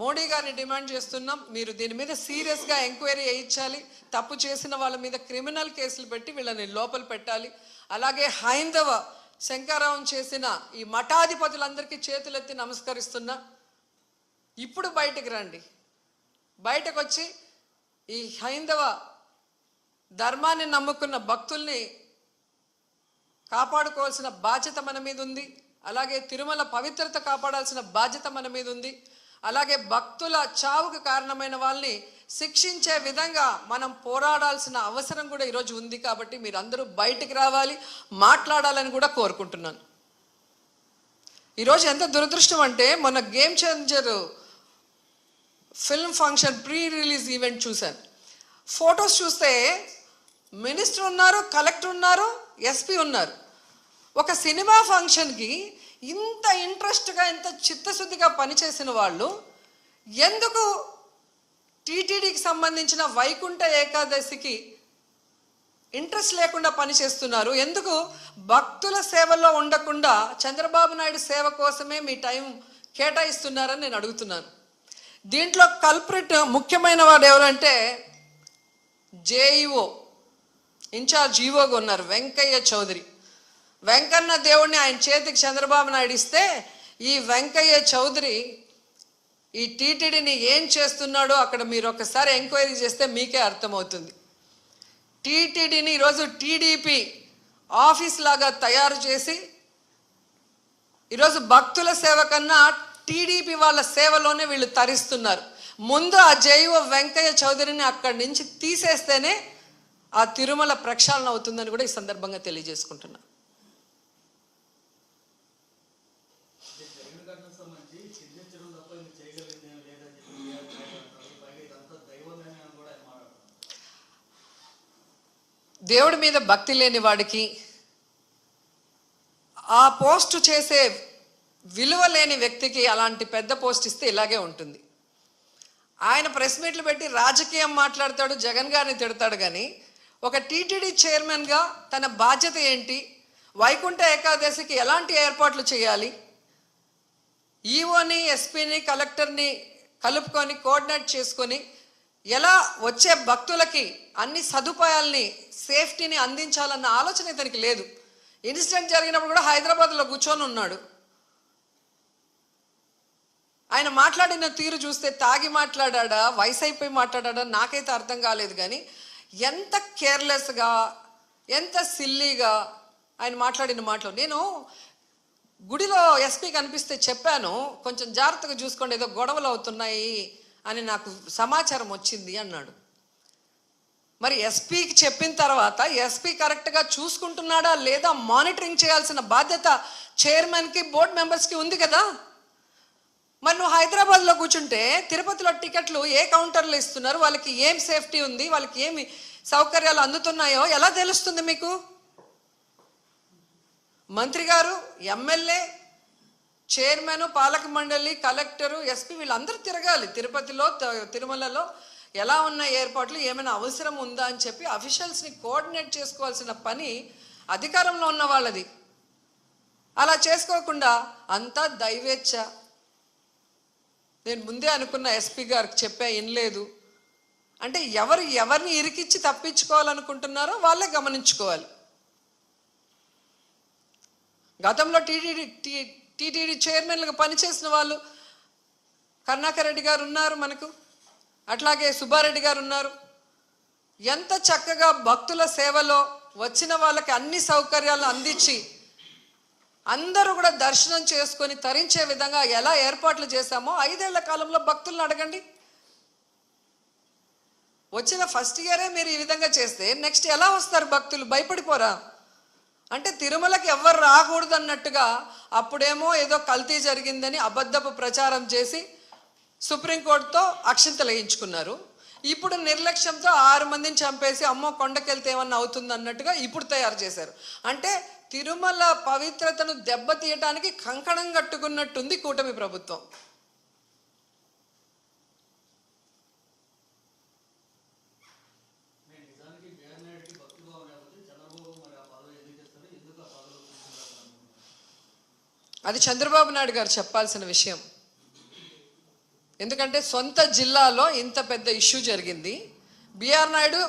మోడీ గారిని డిమాండ్ చేస్తున్నాం. మీరు దీని మీద సీరియస్గా ఎంక్వైరీ చేయించాలి. తప్పు చేసిన వాళ్ళ మీద క్రిమినల్ కేసులు పెట్టి వీళ్ళని లోపల పెట్టాలి. అలాగే హైందవ శంకారావం చేసిన ఈ మఠాధిపతులందరికీ చేతులెత్తి నమస్కరిస్తున్నా. ఇప్పుడు బయటకు రండి. బయటకు వచ్చి ఈ హైందవ ధర్మాన్ని నమ్ముకున్న భక్తుల్ని కాపాడుకోవాల్సిన బాధ్యత మన మీద ఉంది. అలాగే తిరుమల పవిత్రత కాపాడాల్సిన బాధ్యత మన మీద ఉంది. అలాగే భక్తుల చావుకు కారణమైన వాళ్ళని శిక్షించే విధంగా మనం పోరాడాల్సిన అవసరం కూడా ఈరోజు ఉంది కాబట్టి మీరు అందరూ బయటికి రావాలి మాట్లాడాలని కూడా కోరుకుంటున్నాను. ఈరోజు ఎంత దురదృష్టం అంటే మొన్న game changer film function pre release event చూశాను. ఫొటోస్ చూస్తే మినిస్టర్ ఉన్నారు కలెక్టర్ ఉన్నారు ఎస్పీ ఉన్నారు. ఒక సినిమా ఫంక్షన్కి ఇంత ఇంట్రెస్ట్గా ఇంత చిత్తశుద్ధిగా పనిచేసిన వాళ్ళు ఎందుకు టీటీడీకి సంబంధించిన వైకుంఠ ఏకాదశికి ఇంట్రెస్ట్ లేకుండా పనిచేస్తున్నారు? ఎందుకు భక్తుల సేవలో ఉండకుండా చంద్రబాబు నాయుడు సేవ కోసమే మీ టైం కేటాయిస్తున్నారని నేను అడుగుతున్నాను. దీంట్లో కల్ప్రిట్ ముఖ్యమైన వాడు ఎవరంటే జేఈఓ ఇన్ఛార్జ్ ఈవోగా ఉన్నారు వెంకయ్య చౌదరి. వెంకన్న దేవుణ్ణి ఆయన చేతికి చంద్రబాబు నాయుడు ఇస్తే ఈ వెంకయ్య చౌదరి ఈ టీటీడీని ఏం చేస్తున్నాడో అక్కడ మీరు ఒకసారి ఎంక్వైరీ చేస్తే మీకే అర్థమవుతుంది. టీటీడీని ఈరోజు టీడీపీ ఆఫీస్ లాగా తయారు చేసి ఈరోజు భక్తుల సేవ కన్నా టీడీపీ వాళ్ళ సేవలోనే వీళ్ళు తరిస్తున్నారు. ముందు ఆ జైవ వెంకయ్య చౌదరిని అక్కడి నుంచి తీసేస్తేనే ఆ తిరుమల ప్రక్షాళన అవుతుందని కూడా ఈ సందర్భంగా తెలియజేసుకుంటున్నా. దేవుడి మీద భక్తి లేని వాడికి ఆ పోస్ట్ చేసే విలువ లేని వ్యక్తికి అలాంటి పెద్ద పోస్ట్ ఇస్తే ఇలాగే ఉంటుంది. ఆయన ప్రెస్ మీట్లు పెట్టి రాజకీయం మాట్లాడతాడు జగన్ గారిని తిడతాడు కానీ ఒక టీటీడీ చైర్మన్గా తన బాధ్యత ఏంటి? వైకుంఠ ఏకాదశికి ఎలాంటి ఏర్పాట్లు చేయాలి? ఈఓని ఎస్పీని కలెక్టర్ని కలుపుకొని కోఆర్డినేట్ చేసుకొని ఎలా వచ్చే భక్తులకి అన్ని సదుపాయాల్ని సేఫ్టీని అందించాలన్న ఆలోచన ఇతనికి లేదు. ఇన్సిడెంట్ జరిగినప్పుడు కూడా హైదరాబాద్లో కూర్చొని ఉన్నాడు. ఆయన మాట్లాడిన తీరు చూస్తే తాగి మాట్లాడా వయసు అయిపోయి మాట్లాడా నాకైతే అర్థం కాలేదు కానీ ఎంత కేర్లెస్గా ఎంత సిల్లీగా ఆయన మాట్లాడిన మాటలు. నేను గుడిలో ఎస్పీ కనిపిస్తే చెప్పాను కొంచెం జాగ్రత్తగా చూసుకోండి ఏదో గొడవలు అవుతున్నాయి అని నాకు సమాచారం వచ్చింది అన్నాడు. మరి ఎస్పీకి చెప్పిన తర్వాత ఎస్పీ కరెక్ట్గా చూసుకుంటున్నాడా లేదా మానిటరింగ్ చేయాల్సిన బాధ్యత చైర్మన్కి బోర్డు మెంబర్స్కి ఉంది కదా? మరి నువ్వు హైదరాబాద్లో కూర్చుంటే తిరుపతిలో టికెట్లు ఏ కౌంటర్లో ఇస్తున్నారు? వాళ్ళకి ఏం సేఫ్టీ ఉంది? వాళ్ళకి ఏమి సౌకర్యాలు అందుతున్నాయో ఎలా తెలుస్తుంది మీకు? మంత్రి గారు ఎమ్మెల్యే చైర్మన్ పాలక మండలి కలెక్టరు ఎస్పీ వీళ్ళందరూ తిరగాలి. తిరుపతిలో తిరుమలలో ఎలా ఉన్న ఏర్పాట్లు ఏమైనా అవసరం ఉందా అని చెప్పి అఫీషియల్స్ని కోఆర్డినేట్ చేసుకోవాల్సిన పని అధికారంలో ఉన్న వాళ్ళది. అలా చేసుకోకుండా అంతా దైవేచ్ఛ. నేను ముందే అనుకున్న ఎస్పీ గారికి చెప్పా లేదు. అంటే ఎవరు ఎవరిని ఇరికిచ్చి తప్పించుకోవాలనుకుంటున్నారో వాళ్ళే గమనించుకోవాలి. గతంలో టీటీడీ టీటీడీ చైర్మన్లుగా పనిచేసిన వాళ్ళు కర్ణాకర్ రెడ్డి గారు ఉన్నారు మనకు. అట్లాగే సుబ్బారెడ్డి గారు ఉన్నారు. ఎంత చక్కగా భక్తుల సేవలో వచ్చిన వాళ్ళకి అన్ని సౌకర్యాలు అందించి అందరూ కూడా దర్శనం చేసుకొని తరించే విధంగా ఎలా ఏర్పాట్లు చేశామో ఐదేళ్ళ కాలంలో భక్తులను అడగండి. వచ్చిన ఫస్ట్ ఇయరే మీరు ఈ విధంగా చేస్తే నెక్స్ట్ ఎలా వస్తారు భక్తులు? భయపడిపోరా? అంటే తిరుమలకి ఎవ్వరు రాకూడదు అన్నట్టుగా అప్పుడేమో ఏదో కల్తీ జరిగిందని అబద్ధపు ప్రచారం చేసి సుప్రీంకోర్టుతో అక్షింతలు వేయించుకున్నారు ఇప్పుడు నిర్లక్ష్యంతో ఆరు మందిని చంపేసి అమ్మో కొండకెళ్తే ఏమన్నా అవుతుంది అన్నట్టుగా ఇప్పుడు తయారు చేశారు. అంటే తిరుమల పవిత్రతను దెబ్బతీయటానికి కంకణం కట్టుకున్నట్టుంది కూటమి ప్రభుత్వం నేను నిజానికి జగన్ నాయుడుకి భక్తిభావం లేకపోతే చంద్రబాబు మరి ఆ పదవి ఎందుకు ఇస్తారు ఎందుకు ఆ పదవిలో కూర్చుంటారు అది చంద్రబాబు నాయుడు గారు చెప్పాల్సిన విషయం. ఎందుకంటే సొంత జిల్లాలో ఇంత పెద్ద ఇష్యూ జరిగింది. బీఆర్ నాయుడు